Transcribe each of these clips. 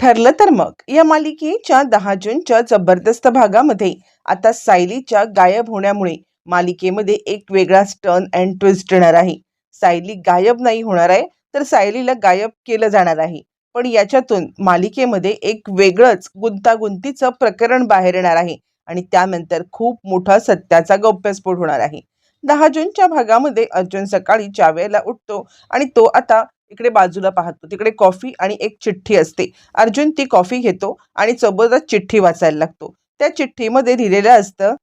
ठरलं तर मग. या मालिकेच्या दहा जूनच्या जबरदस्त भागामध्ये आता सायलीच्या गायब होण्यामुळे मालिकेमध्ये एक वेगळाच टर्न अँड ट्विस्ट येणार आहे. सायली गायब नाही होणार आहे तर सायलीला गायब केलं जाणार आहे. पण याच्यातून मालिकेमध्ये एक वेगळंच गुंतागुंतीचं प्रकरण बाहेर येणार आहे आणि त्यानंतर खूप मोठा सत्याचा गौप्यस्फोट होणार आहे. दहा जूनच्या भागामध्ये अर्जुन सकाळी चावेला वेळेला उठतो आणि तो आता इकडे बाजूला पाहतो. तिकडे कॉफी आणि एक चिठ्ठी असते. अर्जुन ती कॉफी घेतो आणि सोबतच चिठ्ठी वाचायला लागतो. त्या चिठ्ठीमध्ये लिहिलेलं असतं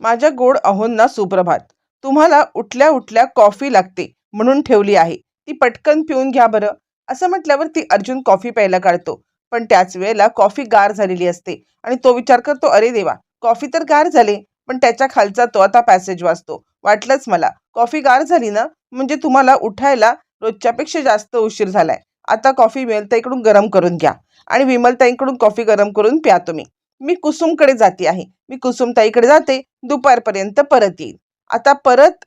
माझ्या गोड अहोंना सुप्रभात. तुम्हाला उठल्या उठल्या कॉफी लागते म्हणून ठेवली आहे. ती पटकन पिऊन घ्या बरं. असं म्हटल्यावर ती अर्जुन कॉफी प्यायला काढतो. पण त्याच वेळेला कॉफी गार झालेली असते आणि तो विचार करतो अरे देवा कॉफी तर गार झाले पण त्याच्या खालचा तो आता पॅसेज वाचतो. वाटलंच मला. कॉफी गार झाली ना म्हणजे तुम्हाला उठायला रोजच्यापेक्षा जास्त उशीर झालाय. आता कॉफी विमलताईकडून गरम करून घ्या. आणि विमलताईकडून कॉफी गरम करून प्या तुम्ही. मी कुसुमकडे जाते आहे. मी कुसुमताईकडे जाते. दुपारपर्यंत परत येईल आता परत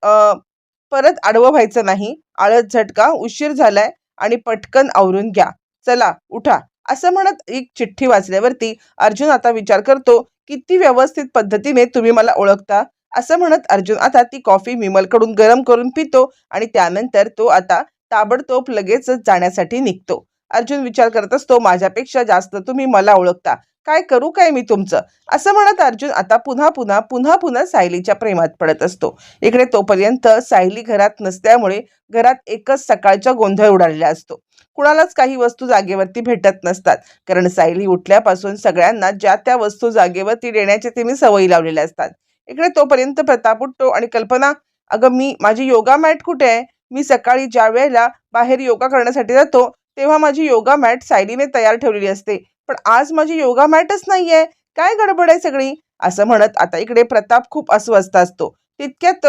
परत आडवं व्हायचं नाही. आळत झटका उशीर झालाय आणि पटकन आवरून घ्या. चला उठा. असं म्हणत एक चिठ्ठी वाचल्यावरती अर्जुन आता विचार करतो किती व्यवस्थित पद्धतीने तुम्ही मला ओळखता? असं म्हणत अर्जुन आता ती कॉफी विमलकडून गरम करून पितो आणि त्यानंतर तो आता ताबडतोब लगेचच जाण्यासाठी निघतो. अर्जुन विचार करत असतो माझ्यापेक्षा जास्त तुम्ही मला ओळखता. काय करू काय मी तुमचं? असं म्हणत अर्जुन आता पुन्हा पुन्हा पुन्हा पुन्हा सायलीच्या प्रेमात पडत असतो. इकडे तोपर्यंत सायली घरात नसल्यामुळे घरात एकच सकाळचा गोंधळ उडालेला असतो. कुणालाच काही वस्तू जागेवरती भेटत नसतात कारण सायली उठल्यापासून सगळ्यांना ज्या त्या वस्तू जागेवरती देण्याचे तिने सवयी लावलेल्या असतात. इकडे तोपर्यंत प्रताप उठतो आणि कल्पना अगं मी माझी योगा मॅट कुठे आहे? मी सकाळी ज्या वेळेला बाहेर योगा करण्यासाठी जातो तेव्हा माझी योगा मॅट सायलीने तयार ठेवलेली असते. पण आज माझी योगा मॅटच नाहीये. काय गडबड आहे सगळी? असं म्हणत आता इकडे प्रताप खूप अस्वस्थ असतो. तितक्यात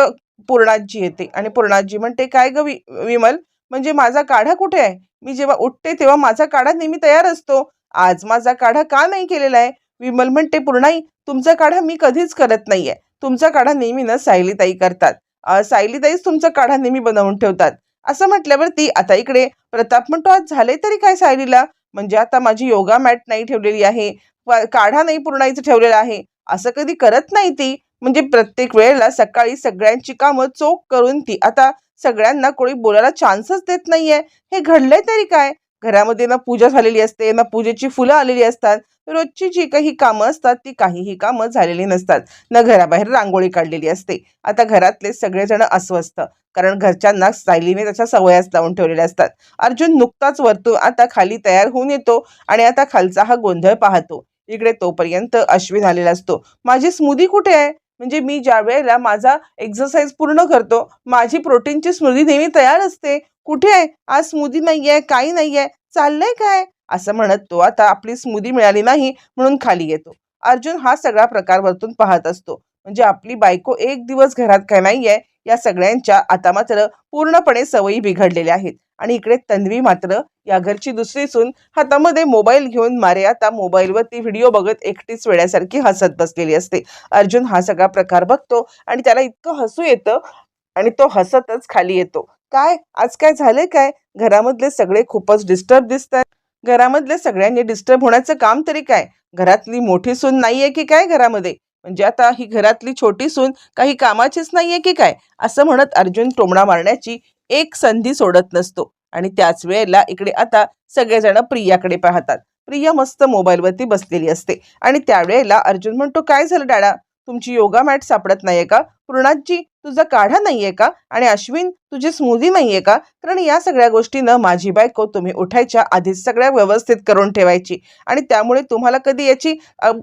पूर्णाजी येते. आणि पूर्णाजी म्हणते काय ग वि विमल? म्हणजे माझा काढा कुठे आहे? मी जेव्हा उठते तेव्हा माझा काढा नेहमी तयार असतो. आज माझा काढा का नाही केलेला आहे? विमल म्हणते पूर्णाई तुमचा काढा मी कधीच करत नाहीये. तुमचा काढा नेहमी ना सायलीताई करतात. सायलीताईच तुमचा काढा नेहमी बनवून ठेवतात. असं म्हटल्यावरती आता इकडे प्रताप म्हणतो आज झाले तरी काय सायलीला? म्हणजे आता माझी योगा मॅट नाही ठेवलेली आहे काढा नाही पुरणाईचं ठेवलेला आहे. असं कधी करत नाही ती. म्हणजे प्रत्येक वेळेला सकाळी सगळ्यांची कामं चोख करून ती. आता सगळ्यांना कोणी बोलायला चान्सच देत नाहीये. हे घडलंय तरी काय? घरामध्ये ना पूजा झालेली असते ना पूजेची फुलं आलेली असतात रोजची जी काही कामं असतात ती काहीही कामं झालेली नसतात. न घराबाहेर रांगोळी काढलेली असते. आता घरातले सगळेजण अस्वस्थ. कारण घरच्यांना सायलीने त्याच्या सवयास लावून ठेवलेल्या असतात. अर्जुन नुकताच वरतून आता खाली तयार होऊन येतो आणि आता खालचा हा गोंधळ पाहतो. इकडे तोपर्यंत अश्विन आलेला असतो. माझी स्मृती कुठे आहे? म्हणजे मी ज्या वेळेला माझा एक्झरसाइज पूर्ण करतो माझी प्रोटीनची स्मृती नेहमी तयार असते. कुठे आहे? आज स्मृती आहे काही नाही आहे चाललंय काय? असं म्हणत तो आता आपली स्मृती मिळाली नाही म्हणून खाली येतो. अर्जुन हा सगळा प्रकार वरतून पाहत असतो. म्हणजे आपली बायको एक दिवस घरात काय नाहीये या सगळ्यांच्या आता मात्र पूर्णपणे सवयी बिघडलेल्या आहेत. आणि इकडे तन्वी मात्र या घरची दुसरी सून हातामध्ये मोबाईल घेऊन मारे आता मोबाईलवरती व्हिडिओ बघत एकटीच वेड्यासारखी हसत बसलेली असते. अर्जुन हा सगळा प्रकार बघतो आणि त्याला इतकं हसू येतं आणि तो हसतच खाली येतो. काय? आज काय झालंय काय? घरामधले सगळे खूपच डिस्टर्ब दिसतात घरामधल्या सगळ्यांनी डिस्टर्ब होण्याचं काम तरी काय? घरातली मोठी सून नाहीये की काय घरामध्ये? म्हणजे आता ही घरातली छोटी सून काही कामाचीच नाहीये की काय? असं म्हणत अर्जुन टोमणा मारण्याची एक संधी सोडत नसतो. आणि त्याच वेळेला इकडे आता सगळेजण प्रियाकडे पाहतात. प्रिया मस्त मोबाईलवरती बसलेली असते. आणि त्यावेळेला अर्जुन म्हणतो काय झालं डाडा तुमची योगा मॅट सापडत नाहीये का? पूर्णाजी तुझा काढा नाहीये का? आणि अश्विन तुझी स्मूदी नाहीये का? कारण या सगळ्या गोष्टीनं माझी बायको तुम्ही उठायच्या आधीच सगळ्या व्यवस्थित करून ठेवायची. आणि त्यामुळे तुम्हाला कधी याची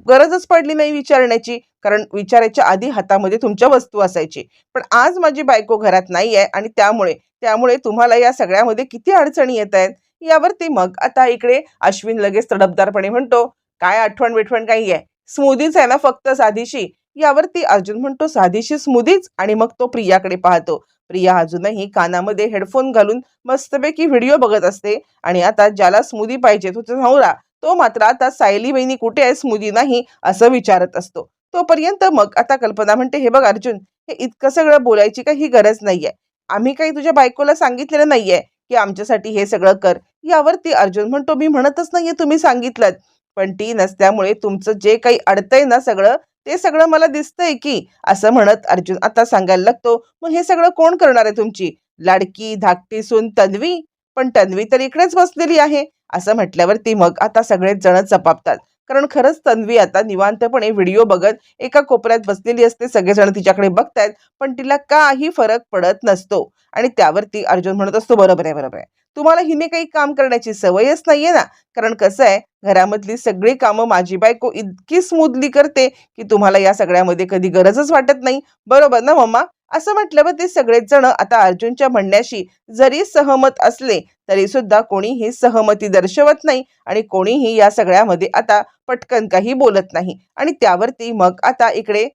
गरजच पडली नाही विचारण्याची. कारण विचारायच्या आधी हातामध्ये तुमच्या वस्तू असायची. पण आज माझी बायको घरात नाही आहे आणि त्यामुळे त्यामुळे तुम्हाला या सगळ्यामध्ये किती अडचणी येत आहेत? यावरती मग आता इकडे अश्विन लगेच तडबदारपणे म्हणतो काय आठवण बिठवण काही आहे? स्मूदीच आहे ना फक्त साधीशी? यावरती अर्जुन म्हणतो साधीशी स्मुदीच आणि मग तो प्रियाकडे पाहतो. प्रिया अजूनही कानामध्ये हेडफोन घालून मस्तपैकी व्हिडिओ बघत असते. आणि आता ज्याला स्मूदी पाहिजे तो नवरा तो मात्र आता सायली बहिणी कुठे आहे स्मूदी नाही असं विचारत असतो. तोपर्यंत मग आता कल्पना म्हणते हे बघ अर्जुन हे इतकं सगळं बोलायची काही गरज नाहीये. आम्ही काही तुझ्या बायकोला सांगितलेलं नाहीये की आमच्यासाठी हे सगळं कर. यावरती अर्जुन म्हणतो मी म्हणतच नाहीये तुम्ही सांगितलं पण ती नसल्यामुळे तुमचं जे काही अडतंय ना सगळं ते सगळं मला दिसतंय की असं म्हणत अर्जुन आता सांगायला लागतो मग हे सगळं कोण करणार आहे तुमची? लाडकी धाकटी सून तन्वी? पण तन्वी तर इकडेच बसलेली आहे. असं म्हटल्यावरती मग आता सगळेच जण चपापतात कारण खरंच तन्वी आता निवांतपणे व्हिडिओ बघत एका कोपऱ्यात बसलेली असते. सगळेजण तिच्याकडे बघतायत पण तिला काही फरक पडत नसतो. आणि त्यावरती अर्जुन म्हणत असतो बरोबर आहे बरोबर आहे. तुम्हाला हिने काही काम करण्याची सवयच नाहीये ना. कारण कसं आहे घरामधली सगळी कामं माझी बायको इतकी स्मूथली करते की तुम्हाला या सगळ्यामध्ये कधी गरजच वाटत नाही. बरोबर ना मम्मा? असं म्हटल्यावर ते सगळेच जण आता अर्जुनच्या म्हणण्याशी जरी सहमत असले तरी सुद्धा कोणीही सहमती दर्शवत नाही आणि कोणीही या सगळ्यामध्ये आता पटकन काही बोलत नाही. आणि त्यावरती मग आता इकडे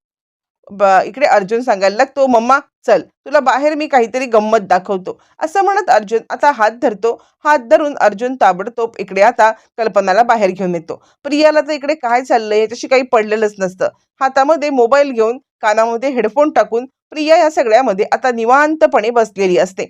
इकडे अर्जुन सांगायला लागतो मम्मा चल तुला बाहेर मी काहीतरी गंमत दाखवतो. असं म्हणत अर्जुन आता हात धरतो. हात धरून अर्जुन ताबडतोब इकडे आता कल्पनाला बाहेर घेऊन येतो. प्रियाला तर इकडे काय चाललंय याच्याशी काही पडलेलंच नसतं. हातामध्ये मोबाईल घेऊन कानामध्ये हेडफोन टाकून प्रिया या सगळ्यामध्ये आता निवांतपणे बसलेली असते.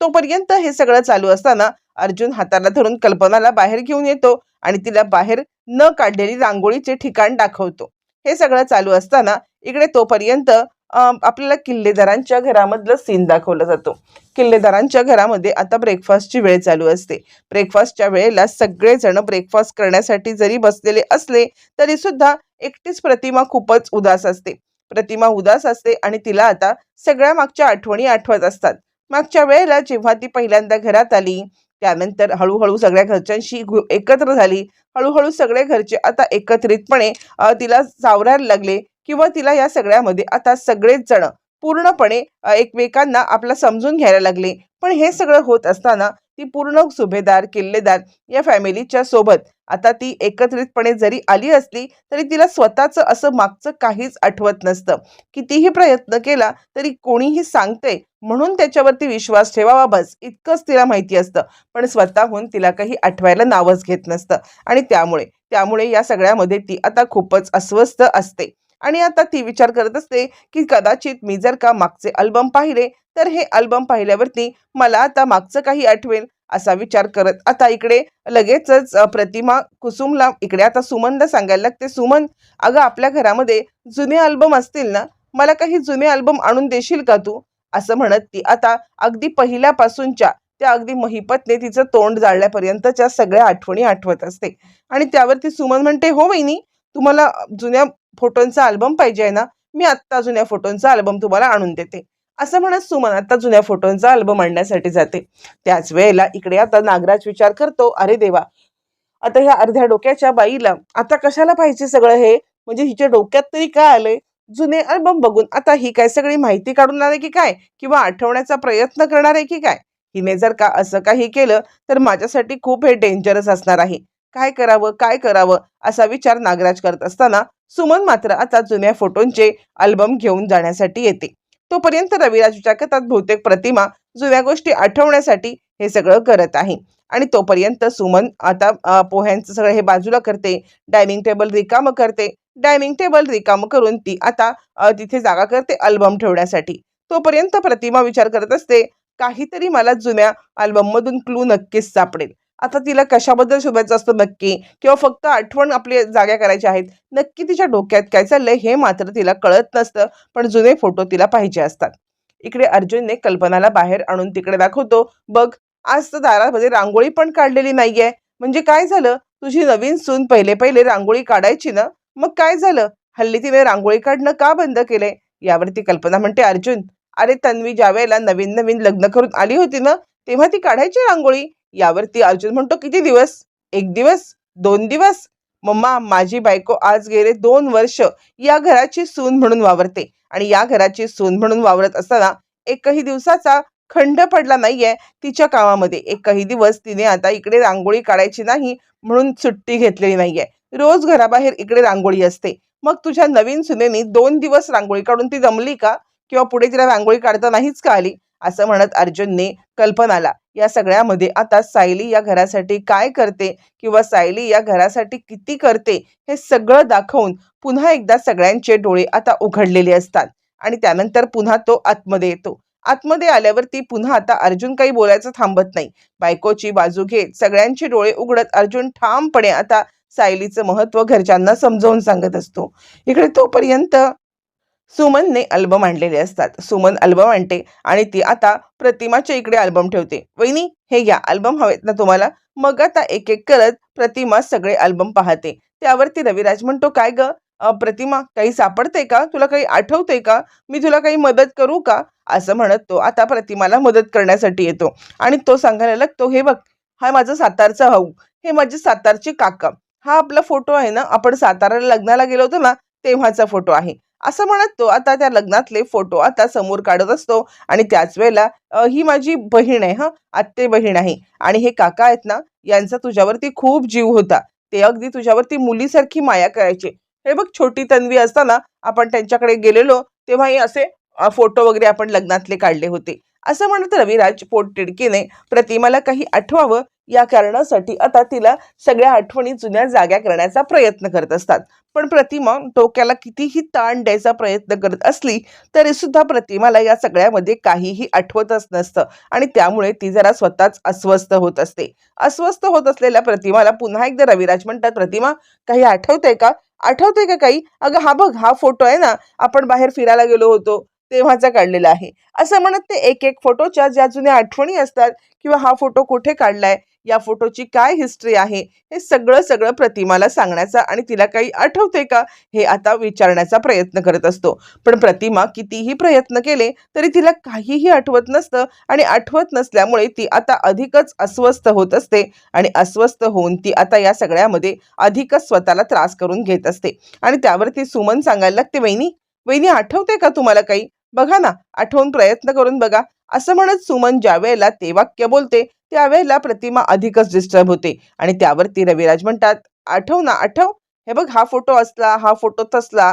तोपर्यंत हे सगळं चालू असताना अर्जुन हाताला धरून कल्पनाला बाहेर घेऊन येतो आणि तिला बाहेर न काढलेली रांगोळीचे ठिकाण दाखवतो. हे सगळं चालू असताना इकडे तोपर्यंत आपल्याला किल्लेदारांच्या घरामधलं सीन दाखवलं जातो. किल्लेदारांच्या घरामध्ये आता ब्रेकफास्टची वेळ चालू असते. ब्रेकफास्टच्या वेळेला सगळेजण ब्रेकफास्ट करण्यासाठी जरी बसलेले असले तरी सुद्धा एकटीच प्रतिमा खूपच उदास असते. प्रतिमा उदास असते आणि तिला आता सगळ्या मागच्या आठवणी आठवत असतात. मागच्या वेळेला जेव्हा ती पहिल्यांदा घरात आली त्यानंतर हळूहळू सगळ्या घरच्यांशी एकत्र झाली. हळूहळू सगळे घरचे आता एकत्रितपणे तिला सावरायला लागले किंवा तिला या सगळ्यामध्ये आता सगळेच जण पूर्णपणे एकमेकांना आपला समजून घ्यायला लागले. पण हे सगळं होत असताना ती पूर्ण सुभेदार किल्लेदार या फॅमिलीच्या सोबत. आता ती एकत्रितपणे जरी आली असली तरी तिला स्वतःचं असं मागचं काहीच आठवत नसतं. कितीही प्रयत्न केला तरी कोणीही सांगते म्हणून त्याच्यावरती विश्वास ठेवावा बस. इतकंच तिला माहिती असतं. पण स्वतःहून तिला काही आठवायला नावच घेत नसतं. आणि त्यामुळे त्यामुळे या सगळ्यामध्ये ती आता खूपच अस्वस्थ असते. आणि आता ती विचार करत असते की कदाचित मी जर का मागचे अल्बम पाहिले तर हे अल्बम पाहिल्यावरती मला आता मागचं काही आठवेल असा विचार करत. आता इकडे लगेचच प्रतिमा कुसुमला इकडे आता सुमनला सांगायला लागते. सुमन अगं आपल्या घरामध्ये जुने अल्बम असतील ना? मला काही जुने अल्बम आणून देशील का तू? असं म्हणत ती. आता अगदी पहिल्यापासूनच्या त्या अगदी महिपतने तिचं तोंड जाळल्यापर्यंतच्या सगळ्या आठवणी आठवत असते. आणि त्यावरती सुमन म्हणते हो वहिनी तुम्हाला जुन्या फोटोंचा अल्बम पाहिजे आहे ना? मी आत्ता जुन्या फोटोंचा अल्बम तुम्हाला आणून देते. असं म्हणत सुमन आता जुन्या फोटोंचा अल्बम आणण्यासाठी जाते. त्याच वेळेला इकडे आता नागराज विचार करतो अरे देवा आता ह्या अर्ध्या डोक्याच्या बाईला आता कशाला पाहिजे सगळं हे? म्हणजे हिच्या डोक्यात तरी काय आलंय? जुने अल्बम बघून आता ही काय सगळी माहिती काढून आहे की काय? किंवा आठवण्याचा प्रयत्न करणार आहे की काय? हिने जर का असं काही केलं तर माझ्यासाठी खूप हे डेंजरस असणार आहे. काय करावं काय करावं असा विचार नागराज करत असताना सुमन मात्र आता जुन्या फोटोंचे अल्बम घेऊन जाण्यासाठी येते. तोपर्यंत रविराजूच्या कथात बहुतेक प्रतिमा जुन्या गोष्टी आठवण्यासाठी हे सगळं करत आहे. आणि तोपर्यंत सुमन आता पोह्यांचं सगळं हे बाजूला करते. डायनिंग टेबल रिकामं करते. डायनिंग टेबल रिकामं करून ती आता तिथे जागा करते अल्बम ठेवण्यासाठी. तोपर्यंत प्रतिमा विचार करत असते काहीतरी मला जुन्या अल्बममधून क्लू नक्कीच सापडेल. आता तिला कशाबद्दल शोधायचं असतं नक्की? किंवा फक्त आठवण आपली जाग्या करायच्या आहेत? नक्की तिच्या डोक्यात काय चाललंय हे मात्र तिला कळत नसतं पण जुने फोटो तिला पाहिजे असतात. इकडे अर्जुनने कल्पनाला बाहेर आणून तिकडे दाखवतो बघ आज तर दारामध्ये रांगोळी पण काढलेली नाहीये. म्हणजे काय झालं? तुझी नवीन सून पहिले पहिले रांगोळी काढायची ना? मग काय झालं? हल्ली तिने रांगोळी काढणं का बंद केले? यावरती कल्पना म्हणते अर्जुन. अरे तन्वी ज्या वेळेला नवीन नवीन लग्न करून आली होती ना तेव्हा ती काढायची रांगोळी? यावरती अर्जुन म्हणतो किती दिवस? एक दिवस? दोन दिवस? मम्मा माझी बायको आज गेले दोन वर्ष. या घराची सून म्हणून वावरते. आणि या घराची सून म्हणून वावरत असताना एकही दिवसाचा खंड पडला नाहीये तिच्या कामामध्ये. एकही दिवस तिने आता इकडे रांगोळी काढायची नाही म्हणून सुट्टी घेतलेली नाहीये. रोज घराबाहेर इकडे रांगोळी असते. मग तुझ्या नवीन सुनेनी दोन दिवस रांगोळी काढून ती जमली का? किंवा पुढे तिला रांगोळी काढता नाहीच का आली? असं म्हणत अर्जुनने कल्पनाला या सगळ्यामध्ये आता सायली या घरासाठी काय करते किंवा सायली या घरासाठी किती करते हे सगळं दाखवून पुन्हा एकदा सगळ्यांचे डोळे आता उघडलेले असतात आणि त्यानंतर पुन्हा तो आतमध्ये येतो. आतमध्ये आल्यावरती पुन्हा आता अर्जुन काही बोलायचं थांबत नाही. बायकोची बाजू घेत सगळ्यांचे डोळे उघडत अर्जुन ठामपणे आता सायलीचं महत्त्व घरच्यांना समजावून सांगत असतो. इकडे तोपर्यंत सुमनने अल्बम आणलेले असतात. सुमन अल्बम आणते आणि ती आता प्रतिमाच्या इकडे अल्बम ठेवते. वहिनी हे घ्या अल्बम हवेत ना तुम्हाला? मग आता एक एक करत प्रतिमा सगळे अल्बम पाहते. त्यावरती रविराज म्हणतो काय ग? प्रतिमा काही सापडते का? तुला काही आठवते का? मी तुला काही मदत करू का? असं म्हणत तो आता प्रतिमाला मदत करण्यासाठी येतो. आणि तो सांगायला लागतो हे बघ हा माझा सातारचा भाऊ हे माझे सातारचे काका. हा आपला फोटो आहे ना? आपण साताराला लग्नाला गेलो होतो ना? तेव्हाचा फोटो आहे. असं म्हणत तो आता त्या लग्नातले फोटो आता समोर काढत असतो. आणि त्याच वेळेला ही माझी बहीण आहे हा आत्ते बहीण आहे. आणि हे काका आहेत ना यांचा तुझ्यावरती खूप जीव होता. ते अगदी तुझ्यावरती मुलीसारखी माया करायचे. हे बघ छोटी तन्वी असताना आपण त्यांच्याकडे गेलेलो तेव्हा हे असे फोटो वगैरे आपण लग्नातले काढले होते. असं म्हणत रविराज पोटतिडकीने प्रतिमाला काही आठवावं या कारणासाठी आता तिला सगळ्या आठवणी जुन्या जाग्या करण्याचा प्रयत्न करत असतात. पण प्रतिमा डोक्याला कितीही ताण द्यायचा प्रयत्न करत असली तरी सुद्धा प्रतिमाला या सगळ्यामध्ये काहीही आठवतच नसतं आणि त्यामुळे ती जरा स्वतःच अस्वस्थ होत असते. अस्वस्थ होत असलेल्या प्रतिमाला पुन्हा एकदा रविराज म्हणतात प्रतिमा काही आठवतंय का? आठवतंय का काही? अगं हा बघ हा फोटो आहे ना आपण बाहेर फिरायला गेलो होतो तेव्हाचा काढलेला आहे. असं म्हणत ते एक एक फोटोच्या ज्या जुन्या आठवणी असतात किंवा हा फोटो कुठे काढलाय या फोटोची काय हिस्ट्री आहे हे सगळं सगळं प्रतिमाला सांगण्याचा आणि तिला काही आठवते का हे आता विचारण्याचा प्रयत्न करत असतो. पण प्रतिमा कितीही प्रयत्न केले तरी तिला काहीही आठवत नसतं आणि आठवत नसल्यामुळे ती आता अधिकच अस्वस्थ होत असते आणि अस्वस्थ होऊन ती आता या सगळ्यामध्ये अधिकच स्वतःला त्रास करून घेत असते. आणि त्यावरती सुमन सांगायला लागते वहिनी वहिनी आठवते का तुम्हाला काही? बघा ना आठवून प्रयत्न करून बघा. असं म्हणत सुमन ज्या वेळेला ते वाक्य बोलते त्यावेळेला प्रतिमा अधिकच डिस्टर्ब होते. आणि त्यावरती रविराज म्हणतात आठव ना आठव. हे बघ हा फोटो असला हा फोटो तसला.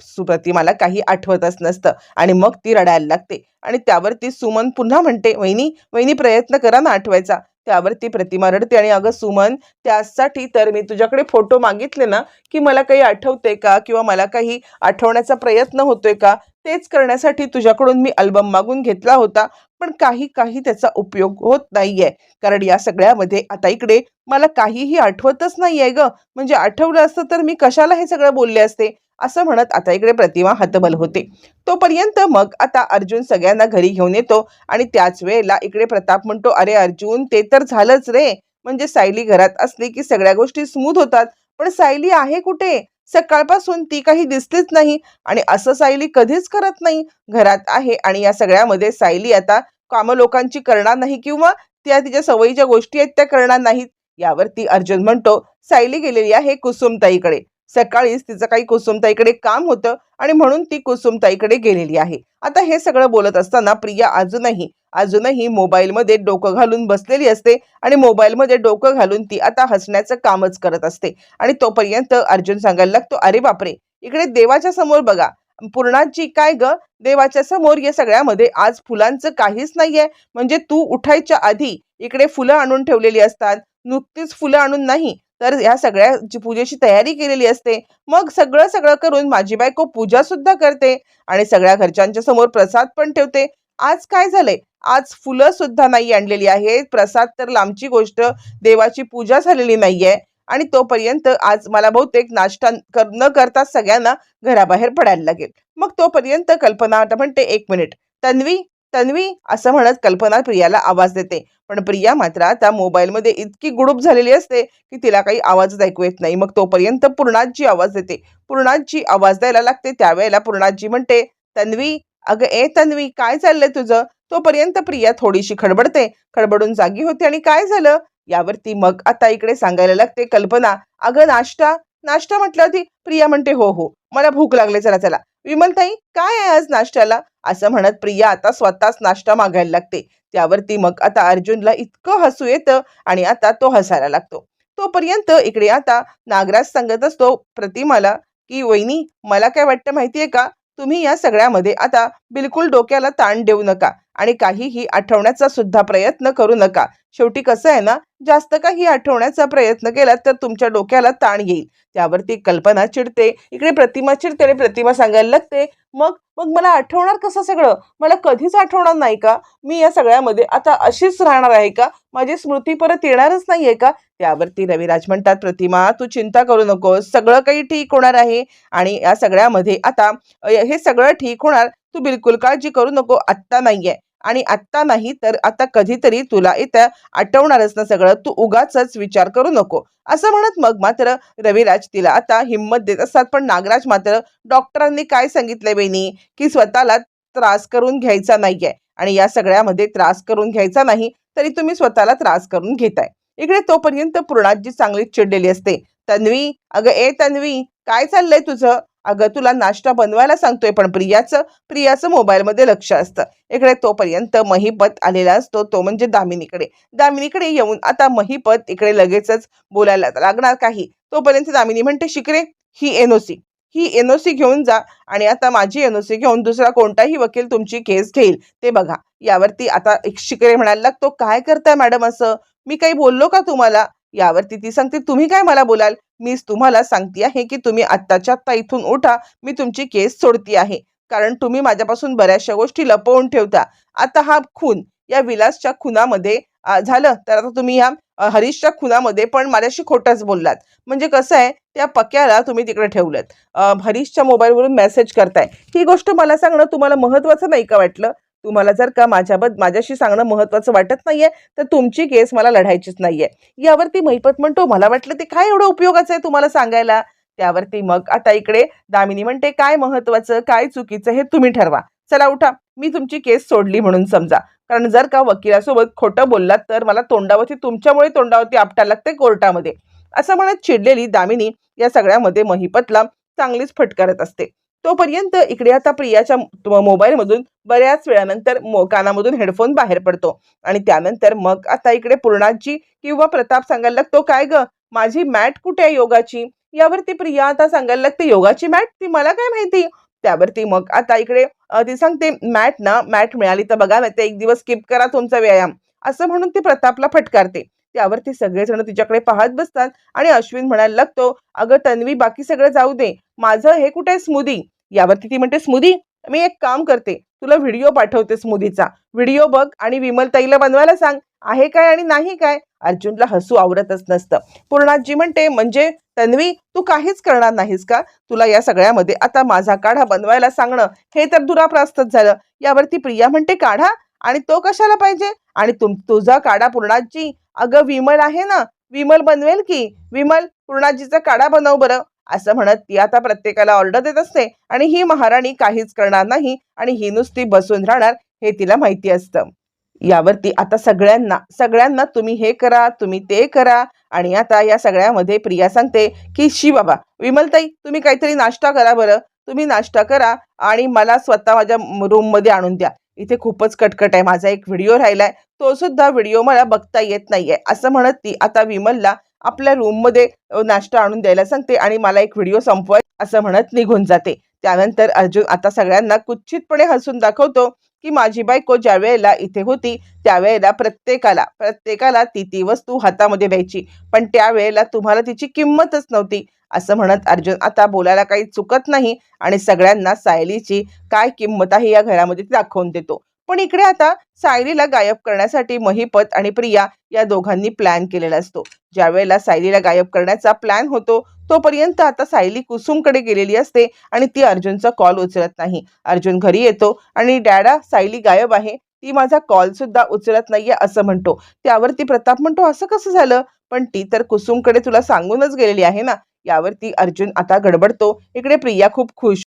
सुप्रती मला काही आठवतच नसतं. आणि मग ती रडायला लागते. आणि त्यावरती सुमन पुन्हा म्हणते वहिनी वहिनी प्रयत्न करा ना आठवायचा. त्यावरती प्रतिमा रडते. आणि अगं सुमन त्यासाठी तर मी तुझ्याकडे फोटो मागितले ना की मला काही आठवते का? किंवा मला काही आठवण्याचा प्रयत्न होतोय का? तेच करण्यासाठी तुझ्याकडून मी अल्बम मागून घेतला होता. पण काही काही त्याचा उपयोग होत नाहीये. कारण या सगळ्यामध्ये आता इकडे मला काहीही आठवतच नाहीये ग. म्हणजे आठवलं असतं तर मी कशाला हे सगळं बोलले असते? असं म्हणत आता इकडे प्रतिमा हतबल होते. तोपर्यंत मग आता अर्जुन सगळ्यांना घरी घेऊन येतो आणि त्याच वेळेला इकडे प्रताप म्हणतो अरे अर्जुन ते तर झालंच रे. म्हणजे सायली घरात असली की सगळ्या गोष्टी स्मूथ होतात. पण सायली आहे कुठे? सकाळपासून ती काही दिसलीच नाही आणि असं सायली कधीच करत नाही. घरात आहे आणि या सगळ्यामध्ये सायली आता कामं लोकांची करणार नाही किंवा त्या तिच्या सवयीच्या गोष्टी आहेत त्या करणार नाहीत. यावरती अर्जुन म्हणतो सायली गेलेली आहे कुसुमताईकडे. सकाळीच तिचं काही कुसुमताईकडे काम होतं आणि म्हणून ती कुसुमताईकडे गेलेली आहे. आता हे सगळं बोलत असताना प्रिया अजूनही अजूनही मोबाईलमध्ये डोकं घालून बसलेली असते आणि मोबाईलमध्ये डोकं घालून ती आता हसण्याचं कामच करत असते. आणि तोपर्यंत अर्जुन सांगायला लागतो अरे बापरे! इकडे देवाच्या समोर बघा. पूर्णाची काय ग? देवाच्या समोर या सगळ्यामध्ये आज फुलांचं काहीच नाहीये. म्हणजे तू उठायच्या आधी इकडे फुलं आणून ठेवलेली असतात. नुकतीच फुलं आणून नाही तर या सगळ्या जी पूजेची तयारी केलेली असते मग सगळं सगळं करून माझी बायको पूजा सुद्धा करते आणि सगळ्या घरच्यांच्या समोर प्रसाद पण ठेवते. आज काय झालंय? आज फुलं सुद्धा नाही आणलेली आहेत. प्रसाद तर लांबची गोष्ट देवाची पूजा झालेली नाहीये आणि तोपर्यंत आज मला बहुतेक नाश्ता कर- न करता सगळ्यांना घराबाहेर पडायला लागेल. मग तोपर्यंत कल्पना आता म्हणते एक मिनिट. तन्वी तन्वी असं म्हणत कल्पना प्रियाला आवाज देते. पण प्रिया मात्र आता मोबाईलमध्ये इतकी गुडूप झालेली असते की तिला काही आवाजच ऐकू येत नाही. मग तोपर्यंत पूर्णाजी आवाज देते. पूर्णाजी आवाज द्यायला लागते. त्यावेळेला पूर्णाजी म्हणते तन्वी अगं ए तन्वी काय चाललंय तुझं? तोपर्यंत प्रिया थोडीशी खडबडते. खडबडून जागी होते आणि काय झालं? यावरती मग आता इकडे सांगायला लागते कल्पना. अगं नाश्ता नाश्ता म्हटलं ती प्रिया म्हणते हो हो मला भूक लागले चला चला. विमलताई काय आहे आज नाश्त्याला? असं म्हणत प्रिया आता स्वतःच नाश्ता मागायला लागते. त्यावरती मग आता अर्जुनला इतकं हसू येतं आणि आता तो हसायला लागतो. तोपर्यंत इकडे आता नागराज सांगत असतो प्रतिमाला की वहिनी मला काय वाटतं माहितीये का? तुम्ही या सगळ्यामध्ये आता बिलकुल डोक्याला ताण देऊ नका. आणि काहीही आठवण्याचा सुद्धा प्रयत्न करू नका. शेवटी कसं आहे ना जास्त काही आठवण्याचा प्रयत्न केला तर तुमच्या डोक्याला ताण येईल. त्यावरती कल्पना चिडते इकडे प्रतिमा चिडते आणि प्रतिमा सांगायला लागते मग मग मला आठवणार कसं सगळं? मला कधीच आठवणार नाही का? मी या सगळ्यामध्ये आता अशीच राहणार आहे का? माझी स्मृती परत येणारच नाही आहे का? त्यावरती रविराज म्हणतात प्रतिमा तू चिंता करू नकोस सगळं काही ठीक होणार आहे आणि या सगळ्यामध्ये आता हे सगळं ठीक होणार तू बिलकुल काळजी करू नको आत्ता नाही आहे आणि आत्ता नाही तर आता कधीतरी तुला इथं आठवणारच ना सगळं. तू उगाच विचार करू नको. असं म्हणत मग मात्र रविराज तिला आता हिंमत देत असतात पण नागराज मात्र डॉक्टरांनी काय सांगितलंय बेनी की स्वतःला त्रास करून घ्यायचा नाहीये. आणि या सगळ्यामध्ये त्रास करून घ्यायचा नाही तरी तुम्ही स्वतःला त्रास करून घेताय. इकडे तोपर्यंत पूर्णाजी चांगली चिडलेली असते. तन्वी अगं ए तन्वी काय चाललंय तुझं? अगं तुला नाश्ता बनवायला सांगतोय पण प्रियाचं प्रियाचं मोबाईलमध्ये लक्ष असतं. इकडे तोपर्यंत महिपत आलेला असतो तो म्हणजे दामिनीकडे. दामिनीकडे येऊन आता महिपत इकडे लगेचच बोलायला लागणार काही. तोपर्यंत दामिनी म्हणते शिकरे ही एनओसी ही एनओसी घेऊन जा आणि आता माझी एनओसी घेऊन दुसरा कोणताही वकील तुमची केस घेईल. ते बघा. यावरती आता एक शिकरे म्हणायला लागतो काय करताय मॅडम असं? मी काही बोललो का तुम्हाला? यावरती ती सांगते तुम्ही काय मला बोलाल? मीच तुम्हाला सांगते आहे की तुम्ही आत्ताच्या आत्ता इथून उठा मी तुमची केस सोडती आहे. कारण तुम्ही माझ्यापासून बऱ्याचशा गोष्टी लपवून ठेवता. आता हा खून या विलासच्या खुनामध्ये झालं. तर आता तुम्ही या हरीशच्या खुनामध्ये पण माझ्याशी खोटंच बोललात. म्हणजे कसं आहे त्या पक्याला तुम्ही तिकडे ठेवलं हरीशच्या मोबाईलवरून मेसेज करताय. ही गोष्ट मला सांगणं तुम्हाला महत्वाचं नाही का वाटलं? तुम्हाला जर का माझ्याबद्दल माझ्याशी सांगणं महत्वाचं वाटत नाहीये तर तुमची केस मला लढायचीच नाहीये. यावरती महिपत म्हणतो मला वाटलं ते काय एवढं उपयोगाचं आहे तुम्हाला सांगायला? त्यावरती मग आता इकडे दामिनी म्हणते काय महत्वाचं काय चुकीचं हे तुम्ही ठरवा. चला उठा. मी तुमची केस सोडली म्हणून समजा. कारण जर का वकिलासोबत खोटं बोललात तर मला तोंडावरती तुमच्यामुळे तोंडावरती आपटा लागते कोर्टामध्ये. असं म्हणत चिडलेली दामिनी या सगळ्यामध्ये महिपतला चांगलीच फटकारत असते. तोपर्यंत इकडे आता प्रियाच्या मोबाईलमधून बऱ्याच वेळानंतर मो- कानामधून हेडफोन बाहेर पडतो. आणि त्यानंतर मग आता इकडे पूर्णाजी किंवा प्रताप सांगायला लागतो काय ग? माझी मॅट कुठे आहे योगाची? यावरती प्रिया आता सांगायला लागते योगाची मॅट? ती मला काय माहिती? त्यावरती मग आता इकडे ती सांगते मॅट ना मॅट मिळाली तर बघा नाही तर एक दिवस स्किप करा तुमचा व्यायाम. असं म्हणून ती प्रतापला फटकारते. त्यावरती सगळेजण तिच्याकडे पाहत बसतात. आणि अश्विन म्हणायला लागतो अगं तन्वी बाकी सगळं जाऊ दे. माझं हे कुठे स्मूदी? यावरती ती म्हणते स्मूदी मी एक काम करते. तुला व्हिडिओ पाठवते स्मूदीचा. व्हिडिओ बघ आणि विमल ताईला बनवायला सांग. आहे काय आणि नाही काय? अर्जुनला हसू आवडतच नसतं. पूर्णाजी म्हणते म्हणजे तन्वी तू काहीच करणार नाहीस का? तुला या सगळ्यामध्ये आता माझा काढा बनवायला सांगणं. हे तर दुराप्रास्तच झालं. यावरती प्रिया म्हणते काढा आणि तो कशाला पाहिजे? आणि तुम तुझा काढा पूर्णाजी. अगं विमल आहे ना? विमल बनवेल की? विमल पूर्णाजीचा काढा बनव बरं. असं म्हणत ती आता प्रत्येकाला ऑर्डर देत असते आणि ही महाराणी काहीच करणार नाही आणि ही नुसती बसून राहणार हे तिला माहिती असतं. यावरती आता सगळ्यांना सगळ्यांना तुम्ही हे करा तुम्ही ते करा आणि आता या सगळ्यामध्ये प्रिया सांगते की शी बाबा विमलताई तुम्ही काहीतरी नाश्ता करा बरं. तुम्ही नाश्ता करा आणि मला स्वतः माझ्या रूममध्ये आणून द्या. इथे खूपच कटकट आहे. माझा एक व्हिडिओ राहिलाय. तो सुद्धा व्हिडिओ मला बघता येत नाहीये. असं म्हणत ती आता विमलला आपल्या रूममध्ये नाश्ता आणून द्यायला सांगते आणि मला एक व्हिडिओ संपवाय असं म्हणत निघून जाते. त्यानंतर अर्जुन आता सगळ्यांना कुच्छितपणे हसून दाखवतो की माझी बायको ज्या वेळेला इथे होती त्यावेळेला प्रत्येकाला प्रत्येकाला ती ती वस्तू हातामध्ये द्यायची. पण त्यावेळेला तुम्हाला तिची किंमतच नव्हती. असं म्हणत अर्जुन आता बोलायला काही चुकत नाही आणि सगळ्यांना सायलीची काय किंमत आहे या घरामध्ये ती दाखवून देतो. पण इकडे आता सायलीला गायब करण्यासाठी महिपत आणि प्रिया या दोघांनी प्लॅन केलेला असतो. ज्या वेळेला सायलीला गायब करण्याचा प्लॅन होतो तोपर्यंत आता सायली कुसुमकडे गेलेली असते आणि ती अर्जुनचा कॉल उचलत नाही. अर्जुन घरी येतो आणि डॅडा सायली गायब आहे. ती माझा कॉल सुद्धा उचलत नाहीये असं म्हणतो. त्यावरती प्रताप म्हणतो असं कसं झालं? पण ती तर कुसुमकडे तुला सांगूनच गेलेली आहे ना. यावरती अर्जुन आता गडबडतो. इकडे प्रिया खूप खुश